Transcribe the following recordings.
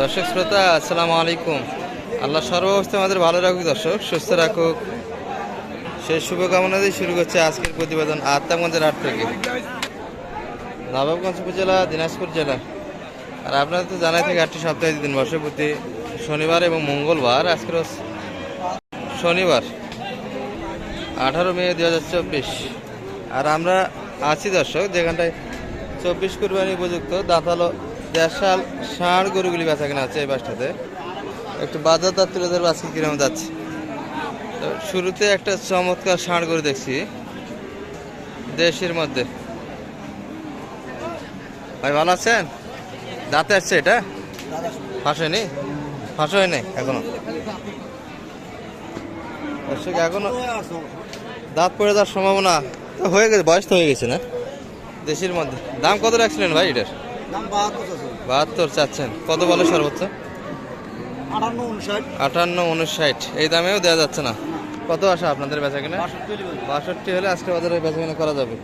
দর্শক শ্রোতা, আসসালামু আলাইকুম। আল্লাহ সর্বাবস্থা আমাদের ভালো রাখুক, দর্শক, সুস্থ রাখুক। সেই শুভকামনা দিয়ে শুরু করছে আজকের প্রতিবেদন আত্মাগঞ্জের হাট থেকে। নবাবগঞ্জ উপজেলা, দিনাজপুর জেলা। আর আপনারা তো জানাই থেকে আটটি সপ্তাহে দিন বসে প্রতি শনিবার এবং মঙ্গলবার, আজকের শনিবার, আঠারো মে দু হাজার চব্বিশ। আর আমরা আছি দর্শক, যেখানটায় চব্বিশ কুরবানি উপযুক্ত দাঁতালো দেড়শাল ষাঁড় গরুগুলি বেচা কেনা আছে এই বাসটাতে। একটু বাজার দাঁত তুলে ধরবো আজকে কিরম যাচ্ছে। তো শুরুতে একটা চমৎকার ষাঁড় গরু দেখছি। দেশের মধ্যে। ভাই, ভালো আছেন? দাঁতে আসছে এটা? ফাঁস হয়নি? ফাঁস হয়নি এখনও? দর্শক, এখনও দাঁত পড়ে যাওয়ার সম্ভাবনা তো হয়ে গেছে, বয়স তো হয়ে গেছে না? দেশের মধ্যে। দাম কত রাখছিলেন ভাই এটার? বাহাত্তর চাচ্ছেন। কত বলে সর্বোচ্চ? আটান্ন উনষাট। এই দামেও দেওয়া যাচ্ছে না। কত আসা আপনাদের বেচা কিনা? বাষট্টি হলে আজকে বাজারে বেচা কিনা করা যাবে।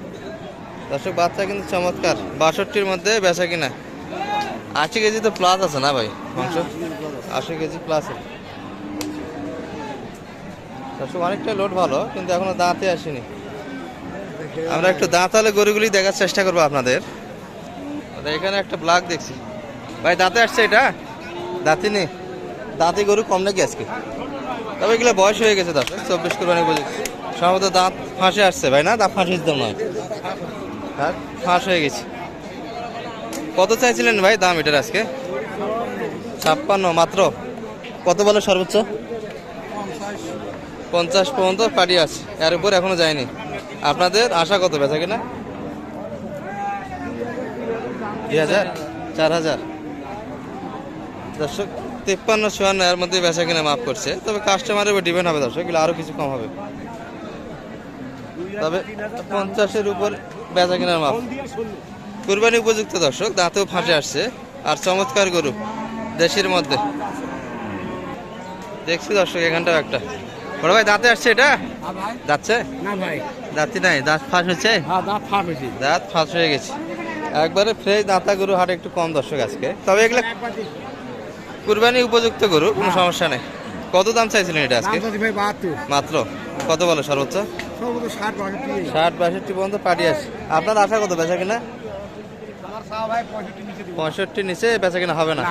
দর্শক বাচ্চা কিন্তু চমৎকার। বাষট্টির মধ্যে বেচা কিনা। আশি কেজি তো প্লাস আছে না ভাই? মাংস? আশি কেজি প্লাস দর্শক অনেকটা লোড ভালো কিন্তু এখনও দাঁতে আসেনি। আমরা একটু দাঁতালে গরুগুলি দেখার চেষ্টা করব আপনাদের। এখানে একটা ব্লাক দেখছি। ভাই, দাঁতে আসছে এটা? দাঁতি নেই। দাঁতি গরু কম নাকি আজকে? তবে এগুলো বয়স হয়ে গেছে দর্শক চব্বিশ কোরবানি বুঝি সম্ভবত দাঁত ফাঁসে আসছে, ভাই, না? দাঁত ফাঁসে দাম নয় হ্যাঁ ফাঁস হয়ে গেছে। কত চাইছিলেন ভাই দাম এটার আজকে? ছাপ্পান্ন, মাত্র? কত বলে সর্বোচ্চ? পঞ্চাশ পর্যন্ত পাড়ি আছে। এর উপর এখনও যায়নি। আপনাদের আশা কত বেচা কিনা? দুই হাজার চার হাজার। দর্শক তিপ্পান্ন চুয়ান্ন এর মধ্যে বেচা কিনা মাফ করছে। তবে কাস্টমারের উপর ডিপেন্ড হবে দর্শক এগুলো আরও কিছু কম হবে। তবে পঞ্চাশের উপর বেচা কিনার মাপ। কুরবানি উপযুক্ত দর্শক দাঁতেও ফাঁসে আসছে। আর চমৎকার গরু দেশের মধ্যে। দেখছি দর্শক এখানটাও একটা। বড় ভাই দাঁতে আসছে এটা? যাচ্ছে? না ভাই। দাঁতি নাই দাঁত ফাঁস হচ্ছে? হ্যাঁ দাঁত ফাঁস হয়ে গেছে। একবারে ফ্রেশ দাঁতা গরু হাট একটু কম দর্শক আজকে। তবে এগুলো কুরবানি উপযুক্ত গরু কোনো সমস্যা নেই। কত দাম চাইছিলেন এটা আজকে? মাত্র? কত বলো সর্বোচ্চ? ষাট বাষট্টি। পর্যন্ত পাটি আসে আপনার আশা কত বেচা কিনা? পঁয়ষট্টি নিচে বেচা কিনা হবে না।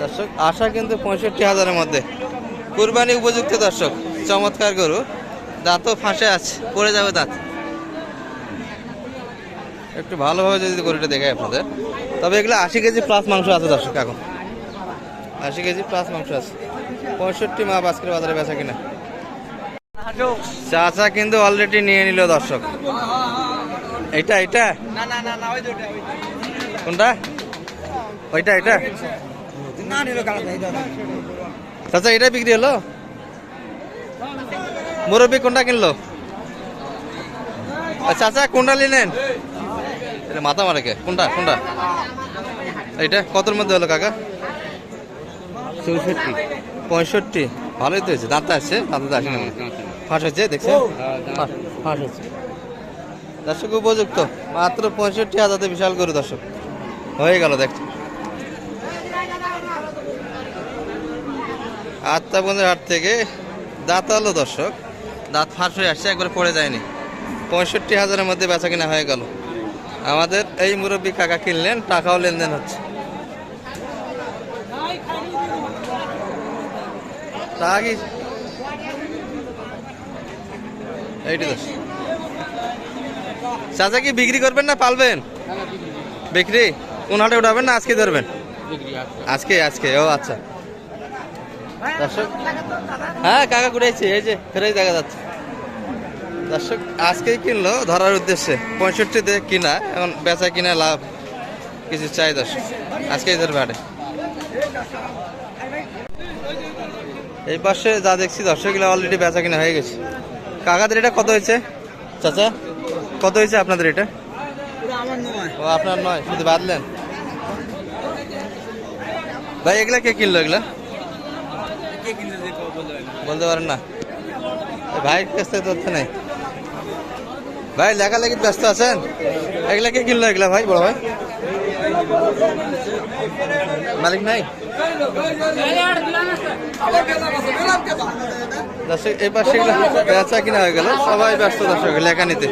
দর্শক আশা কিন্তু পঁয়ষট্টি হাজারের মধ্যে। কুরবানি উপযুক্ত দর্শক চমৎকার গরু। দাঁতও ফাঁসে আছে পড়ে যাবে দাঁত। একটু ভালোভাবে যদি গরুটা দেখাই আপনাদের। তবে এগুলো আশি কেজি প্লাস মাংস আছে দর্শক, এখন। আশি কেজি প্লাস মাংস আছে। পঁয়ষট্টি মা আজকের বাজারে বেচা কিনা? চাচা কিন্তু অলরেডি নিয়ে নিল দর্শক। এটা এটা কোনটা? ওইটা এটা চাচা এটা বিক্রি হলো? মুরব্বী কোনটা কিনলো? চাচা, কোনটা নিলেন? এটা মাথা মারে কে? কোনটা? কোনটা? এইটা? কতর মধ্যে হলো কাকা? চৌষট্টি। পঁয়ষট্টি। ভালোই তো হয়েছে। দাঁতে আসছে দাঁতে আসে না? ফাঁস হচ্ছে দেখছে ফাঁস- ফাঁস হচ্ছে। দর্শক উপযুক্ত। মাত্র পঁয়ষট্টি হাজারে বিশাল গরু দর্শক। হয়ে গেল দেখ আত্মাবন্ধের হাট থেকে দাঁত আলো দর্শক। দাঁত ফাঁস হয়ে আসছে একবার পড়ে যায়নি। পঁয়ষট্টি হাজারের মধ্যে বেচা কিনা হয়ে গেল। আমাদের এই মুরব্বী কাকা কিনলেন টাকাও লেনদেন হচ্ছে। কি এইটি দোষ চাচা কি বিক্রি করবেন না পালবেন? বিক্রি? কোন হাটে উঠাবেন না আজকে ধরবেন? আজকে। আজকে ও আচ্ছা। হ্যাঁ কাকা কুড়াইছে এই যে ফেরাই দেখা যাচ্ছে। দর্শক, আজকেই কিনলো ধরার উদ্দেশ্যে। পঁয়ষট্টিতে কিনা, এখন বেচা কিনা লাভ কিছু চাই দর্শক। আজকেই ধরবে হাটে এই পাশে যা দেখছি দর্শকগুলো অলরেডি বেচা কিনা হয়ে গেছে। কাকাদের এটা কত হয়েছে? চাচা, কত হয়েছে আপনাদের এটা? ও, আপনার নয়, শুধু বাদলেন। ভাই, এগুলা কে কিনলো এগুলা? বলতে পারেন না। ভাই কাছ থেকে তথ্য নেই। ভাই, লেখালেখি ব্যস্ত আছেন? এগুলা কে কিনলো এগুলা ভাই, বড় ভাই? মালিক নাই? দর্শক, এই পাশে বেচা কিনা হয়ে গেল। সবাই ব্যস্ত দর্শক, লেখা নিতে।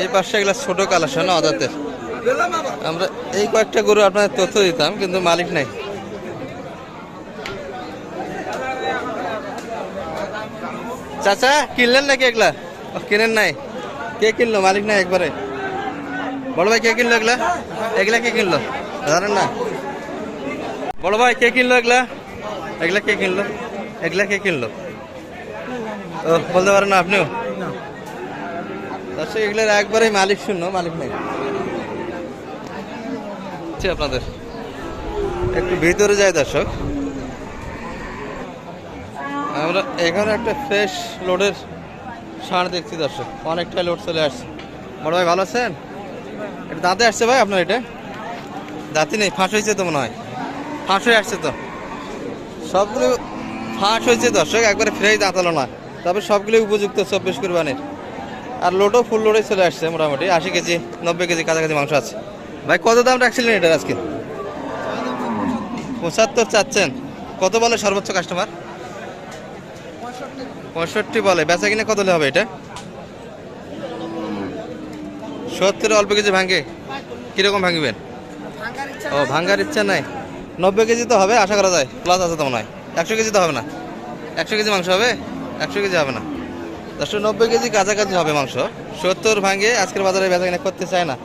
এই পাশে এগুলো ছোট কালেকশন অদাতের আমরা এই কয়েকটা গরু আপনাদের তথ্য দিতাম, কিন্তু মালিক নাই। চাচা, কিনলেন নাকি এগুলা? কিনেন নাই। কে কিনলো? মালিক নাই একবারে। বড় ভাই, কে কিনলো এগুলা? এগুলা কে কিনলো? জানেন না। বড় ভাই, কে কিনলো এগুলা? এগুলা কে কিনলো? এগুলা কে কিনলো? ও, বলতে পারেন না আপনিও? দর্শক, এগুলোর একবারে মালিক শূন্য, মালিক নেই। আপনাদের। একটু ভিতরে যায় দর্শক। আমরা এখানে একটা ফ্রেশ লোডের ষাঁড় দেখছি দর্শক। অনেকটা লোড চলে আসছে। বড় ভাই ভালো আছেন? এটা দাঁতে আসছে ভাই আপনার এটা? দাঁতি নেই, ফাঁস হয়েছে তো মনে হয়। ফাঁস হয়ে আসছে তো। সবগুলো ফাঁস হয়েছে দর্শক, একবারে ফ্রেশ দাঁতালো না। তবে সবগুলো উপযুক্ত চব্বিশ কুরবানির। আর লোডও ফুল লোডে চলে আসছে মোটামুটি। আশি কেজি, নব্বই কেজি কাছাকাছি মাংস আছে। ভাই, কত দাম রাখছিলেন এটা আজকে? পঁচাত্তর চাচ্ছেন। কত বলে সর্বোচ্চ কাস্টমার পঁয়ষট্টি বলে। বেচা কিনে কত হবে এটা? সত্তর অল্প কেজি ভাঙে। কীরকম ভাঙবেন? ও ভাঙ্গার ইচ্ছা নাই। নব্বই কেজি তো হবে আশা করা যায়। প্লাস আছে তো মনে হয়। একশো কেজি তো হবে না। একশো কেজি মাংস হবে? একশো কেজি হবে না। দশশো নব্বই কেজি কাছাকাছি হবে মাংস। সত্তর ভাঙে আজকের বাজারে বেচা কিনা করতে চায় না।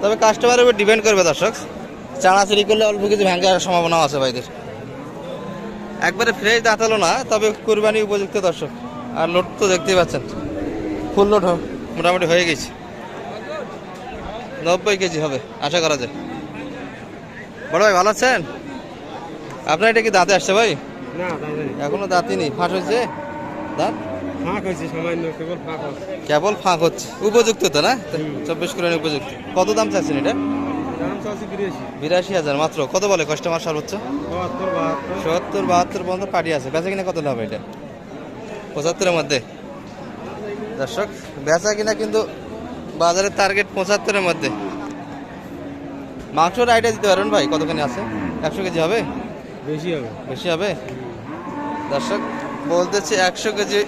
তবে কাস্টমারের উপর ডিপেন্ড করবে দর্শক। চানাচুরি করলে অল্প কিছু ভাঙার সম্ভাবনাও আছে ভাইদের। একবারে ফ্রেশ দাঁতালো না তবে কুরবানি উপযুক্ত দর্শক। আর লোড তো দেখতেই পাচ্ছেন। ফুল লোড মোটামুটি হয়ে গেছে। নব্বই কেজি হবে আশা করা যায়। বড় ভাই ভালো আছেন? আপনার এটা কি দাঁতে আসছে ভাই? এখনও দাঁতই নেই। ফাঁস হয়েছে? দাঁত? কেবল ফাঁক হচ্ছে। উপযুক্ত তো না? চব্বিশ কুরবানি উপযুক্ত। কত দাম চাচ্ছেন এটা? বিরাশি হাজার মাত্র। কত বলে কাস্টমার সর্বোচ্চ? সত্তর বাহাত্তর পর্যন্ত পার্টি আছে। বেচা কিনা কত হবে এটা? পঁচাত্তরের মধ্যে। দর্শক বেচা কিনা কিন্তু বাজারের টার্গেট পঁচাত্তরের মধ্যে। মাংসর আইডিয়া দিতে পারেন ভাই কতখানি আছে? একশো কেজি হবে? বেশি হবে। বেশি হবে? দর্শক বলতেছি একশো কেজি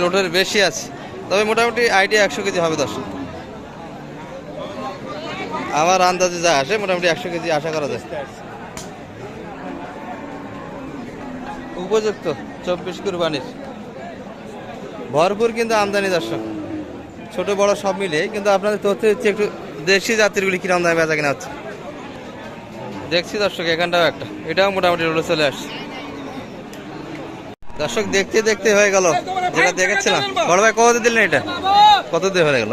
লোডের বেশি আছে। তবে মোটামুটি আইডিয়া একশো কেজি হবে দর্শক। আমার আন্দাজে যা আসে মোটামুটি একশো কেজি আশা করা যায়। উপযুক্ত চব্বিশ কুরবানির। ভরপুর কিন্তু আমদানি দর্শক। ছোট বড় সব মিলিয়ে কিন্তু আপনাদের তথ্য হচ্ছে একটু দেশি জাতিরগুলি কিরম দামে বেচা কিনা হচ্ছে। দেখছি দর্শক এখানটাও একটা। এটাও মোটামুটি রোডে চলে আসছে। দর্শক দেখতে দেখতে হয়ে গেল। যেটা দেখেছিলাম। বড় ভাই কত দিলেন এটা? কত দিয়ে হয়ে গেল?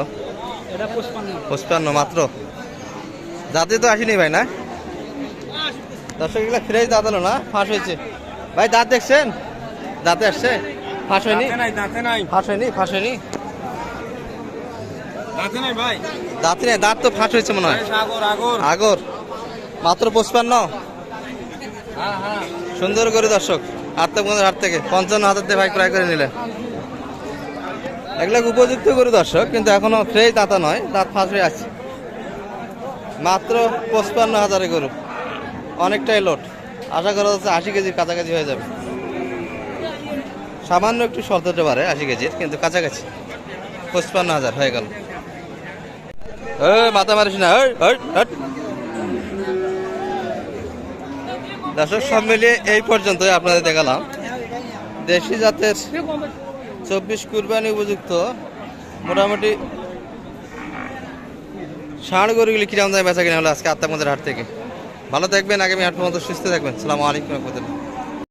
এটা পুষ্পান্ন পঁচপান্ন মাত্র? যাতে তো আসেনি ভাই না? দর্শক এগুলো ফ্রেশ দাঁত হলো না ফাঁস হয়েছে। ভাই দাঁত দেখছেন? দাঁতে আসছে? ফাঁস হয়নি? ফাঁস হয়নি? ফাঁস হয়নি? দাঁতে নাই তো ফাঁস হয়েছে মনে হয়। আগর আগর। মাত্র পঁচপান্ন। হ্যাঁ হ্যাঁ। সুন্দর করে দর্শক হাট থেকে পঞ্চান্ন হাজার দিয়ে ভাই ক্রয় করে নিলেন। এগুলো উপযুক্ত করে দর্শক কিন্তু এখনও ফ্রেশ দাঁতা নয় দাঁত ফাঁস হয়ে আছে। মাত্র পঁচপান্ন হাজারে গরু। অনেকটাই লোট আশা করা যাচ্ছে আশি কেজির কাছাকাছি হয়ে যাবে। সামান্য একটু হতে পারে আশি কেজির, কিন্তু কাছাকাছি। পঁচপান্ন হাজার, হয়ে গেল। ওই মাথা মারিস না। দর্শক, সব মিলিয়ে এই পর্যন্তই আপনাদের দেখালাম। দেশি জাতের চব্বিশ কুরবানি উপযুক্ত, মোটামুটি ষাঁড় গরুগুলি কিরম দামে বেচা কিনা হলো আজকে আত্মামদের হাট থেকে? ভালো থাকবেন, আগামী হাট পর্যন্ত সুস্থ থাকবেন। সালামু আলাইকুম রহমতুল্লাহ।